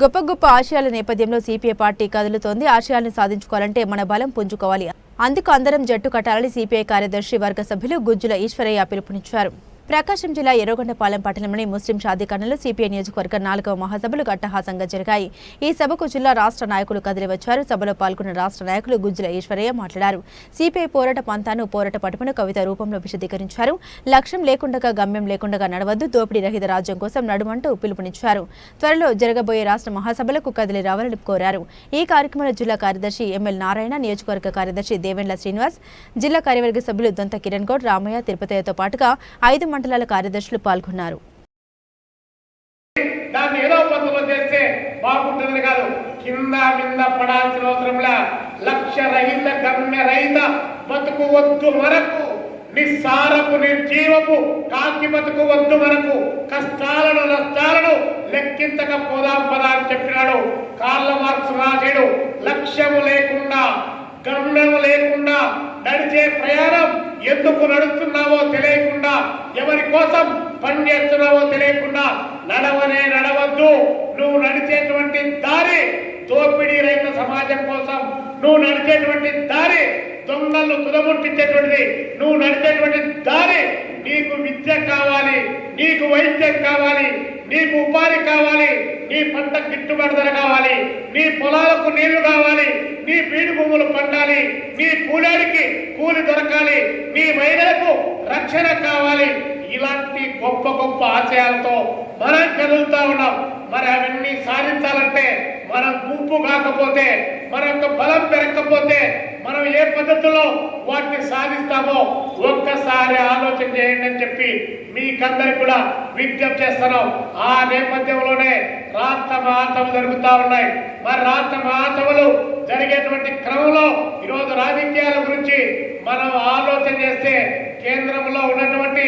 గొప్ప గొప్ప ఆశయాల నేపథ్యంలో సిపిఐ పార్టీ కదులుతోంది. ఆశయాలను సాధించుకోవాలంటే మన బలం పుంజుకోవాలి. అందుకు అందరం జట్టు కట్టాలని సిపిఐ కార్యదర్శి వర్గ సభ్యులు గుజ్జుల ఈశ్వరయ్య పిలుపునిచ్చారు. ప్రకాశం జిల్లా ఎర్రగొండపాలెం పట్టణంలోని ముస్లిం షాదీఖానాలో సిపిఐ నియోజకవర్గ నాలుగవ మహాసభలు గట్టహాసంగా జరిగాయి. ఈ సభకు జిల్లా రాష్ట్ర నాయకులు కదిలి వచ్చారు సభలో పాల్గొన్న రాష్ట్ర నాయకులు గుజ్జుల ఈశ్వరయ్య మాట్లాడారు. సిపిఐ పోరాట పంతాను పోరాట పటుమను కవిత రూపంలో విశదీకరించారు. లక్ష్యం లేకుండా గమ్యం లేకుండా నడవద్దు. దోపిడీ రహిత రాజ్యం కోసం నడుమంటూ పిలుపునిచ్చారు. త్వరలో జరగబోయే రాష్ట్ర మహాసభలకు కదిలి రావాలని కోరారు. ఈ కార్యక్రమంలో జిల్లా కార్యదర్శి ఎంఎల్ నారాయణ నియోజకవర్గ కార్యదర్శి దేవెండ్ల శ్రీనివాస్ జిల్లా కార్యవర్గ సభ్యులు దొంత కిరణ్ గౌడ్ రామయ్య తిరుపతితో పాటుగా ఐదు మండలాల కార్యదర్శులు పాల్గొన్నారు. దాన్ని ఏదో పద్ధతిలో చేస్తే బాగుంటుంది కాదు. కింద మింద పడాల్సిన అవసరంలా లక్ష్య రహిత గమ్య రహిత బతుకు వద్దు మనకు నిస్సారపు నిర్జీవపు కాకి బతుకు వద్దు మనకు కష్టాలను నష్టాలను లెక్కించక పోదాం పదా అని చెప్పినాడు. కార్ల మార్క్స్ రాసేడు లక్ష్యము లేకుండా గమ్యము లేకుండా నడిచే ప్రయాణం ఎందుకు నడుస్తున్నావో తెలియకుండా ఎవరి కోసం పని చేస్తున్నావో తెలియకుండా నడవనే నడవద్దు. నువ్వు నడిచేటువంటి దారి దోపిడీ రైతు సమాజం కోసం. నువ్వు నడిచేటువంటి దారి దొంగలను తుదముట్టించేటువంటిది నువ్వు నడిచేటువంటి దారి నీకు విద్య కావాలి నీకు వైద్యం కావాలి నీకు ఉపాధి కావాలి నీ పంట గిట్టుబాటు ధర కావాలి నీ పొలాలకు నీళ్ళు కావాలి నీ బీడు భూములు పండాలి నీ కూలాడికి కూలి దొరకాలి నీ మహిళలకు రక్షణ కావాలి. ఇలాంటి గొప్ప గొప్ప ఆశయాలతో మనం కదులుతా ఉన్నాం. మరి అవన్నీ సాధించాలంటే మనం గుంపు కాకపోతే మన యొక్క బలం పెరగకపోతే మనం ఏ పద్ధతిలో వాటిని సాధిస్తామో ఒక్కసారి ఆలోచన చేయండి అని చెప్పి మీకందరికి కూడా విజ్ఞప్తి చేస్తున్నాం ఆ నేపథ్యంలోనే రాష్ట్ర మహాసభలు జరుగుతూ ఉన్నాయి. మరి రాష్ట్ర మహాసభలు జరిగేటువంటి క్రమంలో ఈరోజు రాజకీయాల గురించి మనం ఆలోచన చేస్తే కేంద్రంలో ఉన్నటువంటి